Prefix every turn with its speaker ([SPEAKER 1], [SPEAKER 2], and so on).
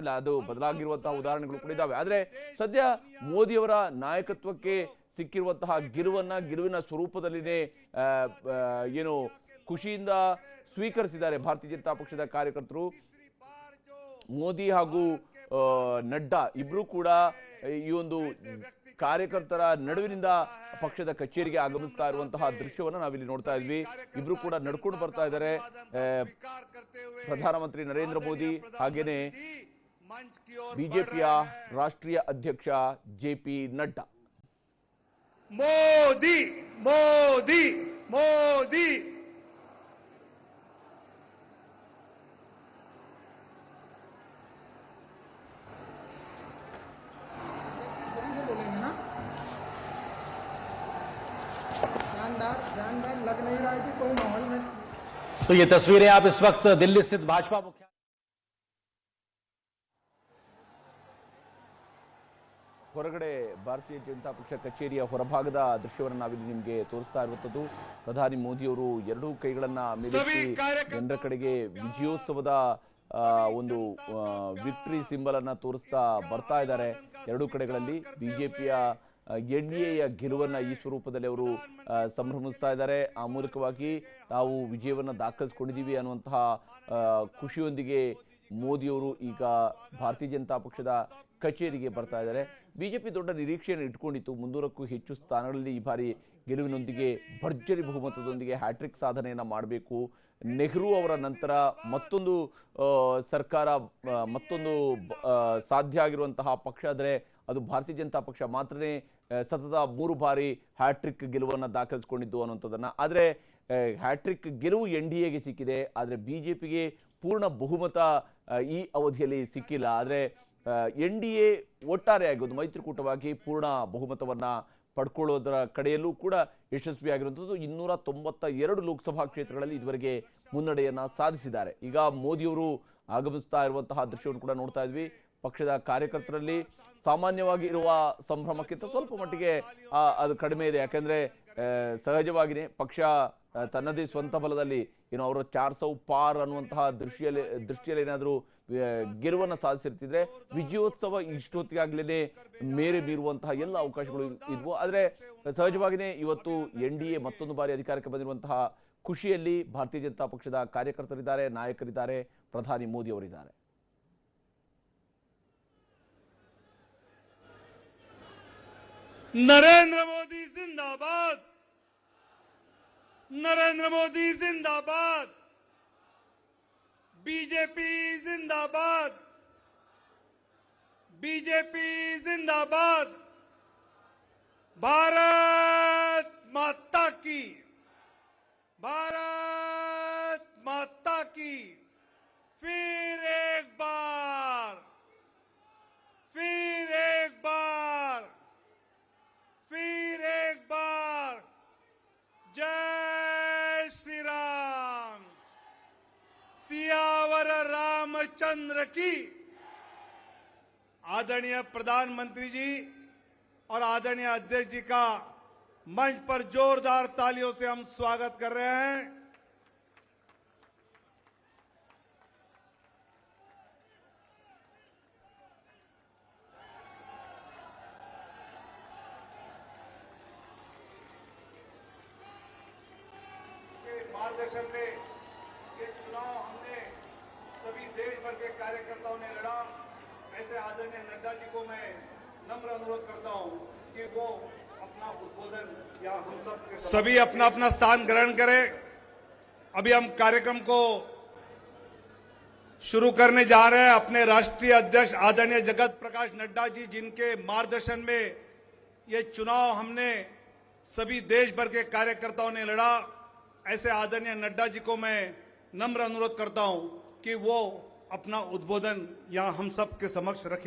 [SPEAKER 1] ಇಲ್ಲ. ಅದು ಬದಲಾಗಿರುವಂತಹ ಉದಾಹರಣೆಗಳು ಕೂಡ ಇದ್ದಾವೆ ಆದ್ರೆ ಸದ್ಯ ಮೋದಿಯವರ ನಾಯಕತ್ವಕ್ಕೆ ಸಿಕ್ಕಿರುವಂತಹ ಗಿರುವನ್ನ ಗಿರುವಿನ ಸ್ವರೂಪದಲ್ಲಿನೇ ಏನು ಖುಷಿಯಿಂದ ಸ್ವೀಕರಿಸಿದ್ದಾರೆ ಭಾರತೀಯ ಜನತಾ ಪಕ್ಷದ ಕಾರ್ಯಕರ್ತರು. ಮೋದಿ ಹಾಗೂ ನಡ್ಡಾ ಇಬ್ರು ಕೂಡ ಈ ಒಂದು ಕಾರ್ಯಕರ್ತರ ನಡುವಿನಿಂದ ಪಕ್ಷದ ಕಚೇರಿಗೆ ಆಗಮಿಸ್ತಾ ಇರುವಂತಹ ದೃಶ್ಯವನ್ನು ನಾವಿಲ್ಲಿ ನೋಡ್ತಾ ಇದ್ವಿ. ಇಬ್ರು ಕೂಡ ನಡ್ಕೊಂಡು ಬರ್ತಾ ಇದ್ದಾರೆ. ಪ್ರಧಾನಮಂತ್ರಿ ನರೇಂದ್ರ ಮೋದಿ ಹಾಗೇನೆ ಬಿಜೆಪಿಯ ರಾಷ್ಟ್ರೀಯ ಅಧ್ಯಕ್ಷ ಜೆ ಪಿ ನಡ್ಡಾ
[SPEAKER 2] मोदी मोदी मोदी
[SPEAKER 3] इधर ही से बोलेंगे ना जानदार जानदार लग नहीं रहा है कि कोई माहौल में
[SPEAKER 4] तो ये तस्वीरें आप इस वक्त दिल्ली स्थित भाजपा मुख्यालय
[SPEAKER 1] ಹೊರಗಡೆ ಭಾರತೀಯ ಜನತಾ ಪಕ್ಷ ಕಚೇರಿಯ ಹೊರಭಾಗದ ದೃಶ್ಯವನ್ನು ನಾವಿಲ್ಲಿ ನಿಮಗೆ ತೋರಿಸ್ತಾ ಇರುವಂಥದ್ದು. ಪ್ರಧಾನಿ ಮೋದಿಯವರು ಎರಡೂ ಕೈಗಳನ್ನ ಮೇಲೆತ್ತಿ ಜನರ ಕಡೆಗೆ ವಿಜಯೋತ್ಸವದ ಒಂದು ವಿಕ್ಟ್ರಿ ಸಿಂಬಲ್ ಅನ್ನ ತೋರಿಸ್ತಾ ಬರ್ತಾ ಇದ್ದಾರೆ. ಎರಡೂ ಕಡೆಗಳಲ್ಲಿ ಬಿಜೆಪಿಯ ಎನ್ ಡಿ ಎಯ ಗೆಲುವನ್ನು ಈ ಸ್ವರೂಪದಲ್ಲಿ ಅವರು ಸಂಭ್ರಮಿಸ್ತಾ ಇದ್ದಾರೆ. ಆ ಮೂಲಕವಾಗಿ ತಾವು ವಿಜಯವನ್ನ ದಾಖಲಿಸ್ಕೊಂಡಿದ್ದೀವಿ ಅನ್ನುವಂತಹ ಖುಷಿಯೊಂದಿಗೆ ಮೋದಿಯವರು ಈಗ ಭಾರತೀಯ ಜನತಾ ಪಕ್ಷದ ಕಚೇರಿಗೆ ಬರ್ತಾ ಇದ್ದಾರೆ. ಬಿಜೆಪಿ ದೊಡ್ಡ ನಿರೀಕ್ಷೆಯನ್ನು ಇಟ್ಕೊಂಡಿತ್ತು. ಮುನ್ನೂರಕ್ಕೂ ಹೆಚ್ಚು ಸ್ಥಾನಗಳಲ್ಲಿ ಈ ಬಾರಿ ಗೆಲುವಿನೊಂದಿಗೆ ಭರ್ಜರಿ ಬಹುಮತದೊಂದಿಗೆ ಹ್ಯಾಟ್ರಿಕ್ ಸಾಧನೆಯನ್ನು ಮಾಡಬೇಕು. ನೆಹರು ಅವರ ನಂತರ ಮತ್ತೊಂದು ಸರ್ಕಾರ ಮತ್ತೊಂದು ಸಾಧ್ಯ ಆಗಿರುವಂತಹ ಪಕ್ಷ ಆದರೆ ಅದು ಭಾರತೀಯ ಜನತಾ ಪಕ್ಷ ಮಾತ್ರನೇ ಸತತ ಮೂರು ಬಾರಿ ಹ್ಯಾಟ್ರಿಕ್ ಗೆಲುವನ್ನು ದಾಖಲಿಸಿಕೊಂಡಿದ್ದು ಅನ್ನುವಂಥದ್ದನ್ನು. ಆದರೆ ಹ್ಯಾಟ್ರಿಕ್ ಗೆಲುವು ಎನ್ ಡಿ ಎಗೆ ಸಿಕ್ಕಿದೆ. ಆದರೆ ಬಿಜೆಪಿಗೆ ಪೂರ್ಣ ಬಹುಮತ ಈ ಅವಧಿಯಲ್ಲಿ ಸಿಕ್ಕಿಲ್ಲ. ಆದರೆ ಎನ್ ಡಿ ಎ ಒಟ್ಟಾರೆ ಒಂದು ಮೈತ್ರಿಕೂಟವಾಗಿ ಪೂರ್ಣ ಬಹುಮತವನ್ನು ಪಡ್ಕೊಳ್ಳೋದರ ಕಡೆಯಲ್ಲೂ ಕೂಡ ಯಶಸ್ವಿಯಾಗಿರುವಂಥದ್ದು ಇನ್ನೂರ ತೊಂಬತ್ತ ಎರಡು ಲೋಕಸಭಾ ಕ್ಷೇತ್ರಗಳಲ್ಲಿ ಇದುವರೆಗೆ ಮುನ್ನಡೆಯನ್ನು ಸಾಧಿಸಿದ್ದಾರೆ. ಈಗ ಮೋದಿಯವರು ಆಗಮಿಸ್ತಾ ಇರುವಂತಹ ದೃಶ್ಯವನ್ನು ಕೂಡ ನೋಡ್ತಾ ಇದ್ವಿ. ಪಕ್ಷದ ಕಾರ್ಯಕರ್ತರಲ್ಲಿ ಸಾಮಾನ್ಯವಾಗಿ ಇರುವ ಸಂಭ್ರಮಕ್ಕಿಂತ ಸ್ವಲ್ಪ ಮಟ್ಟಿಗೆ ಅದು ಕಡಿಮೆ ಇದೆ. ಯಾಕೆಂದರೆ ಸಹಜವಾಗಿದೆ ಪಕ್ಷ ತನ್ನದೇ ಸ್ವಂತ ಬಲದಲ್ಲಿ ಏನು ಅವರು ಚಾರ್ ಸೌ ಪಾರ್ ಅನ್ನುವಂತಹ ದೃಷ್ಟಿಯಲ್ಲಿ ದೃಷ್ಟಿಯಲ್ಲಿ ಏನಾದರೂ ಗೆಲುವನ್ನು ಸಾಧಿಸಿರ್ತಿದ್ರೆ ವಿಜಯೋತ್ಸವ ಇಷ್ಟೊತ್ತಿಗಾಗಲೇ ಮೇರೆ ಬೀರುವಂತಹ ಎಲ್ಲ ಅವಕಾಶಗಳು ಇದ್ವು. ಆದರೆ ಸಹಜವಾಗಿಯೇ ಇವತ್ತು ಎನ್ ಡಿ ಮತ್ತೊಂದು ಬಾರಿ ಅಧಿಕಾರಕ್ಕೆ ಬಂದಿರುವಂತಹ ಖುಷಿಯಲ್ಲಿ ಭಾರತೀಯ ಜನತಾ ಪಕ್ಷದ ಕಾರ್ಯಕರ್ತರಿದ್ದಾರೆ, ನಾಯಕರಿದ್ದಾರೆ, ಪ್ರಧಾನಿ ಮೋದಿ ಅವರಿದ್ದಾರೆ.
[SPEAKER 2] ನರೇಂದ್ರ ಮೋದಿ ಜಿಂದಾಬಾದ್! नरेंद्र मोदी जिंदाबाद। बीजेपी जिंदाबाद। बीजेपी जिंदाबाद। भारत! रामचंद्र की। आदरणीय प्रधानमंत्री जी और आदरणीय अध्यक्ष जी का मंच पर जोरदार तालियों से हम स्वागत कर रहे हैं।
[SPEAKER 5] मार्गदर्शन में ये चुनाव हमने सभी देश भर के कार्यकर्ताओं ने लड़ा। ऐसे आदरणीय नड्डा जी को मैं नम्र अनुरोध करता हूँ कि वो अपना उद्बोधन या हम सब
[SPEAKER 2] सभी अपना अपना स्थान ग्रहण करें। अभी हम कार्यक्रम को शुरू करने जा रहे हैं अपने राष्ट्रीय अध्यक्ष आदरणीय जगत प्रकाश नड्डा जी, जिनके मार्गदर्शन में ये चुनाव हमने सभी देश भर के कार्यकर्ताओं ने लड़ा। ऐसे आदरणीय नड्डा जी को मैं नम्र अनुरोध करता हूँ कि वो अपना उद्बोधन यहाँ हम सब के समक्ष रखें।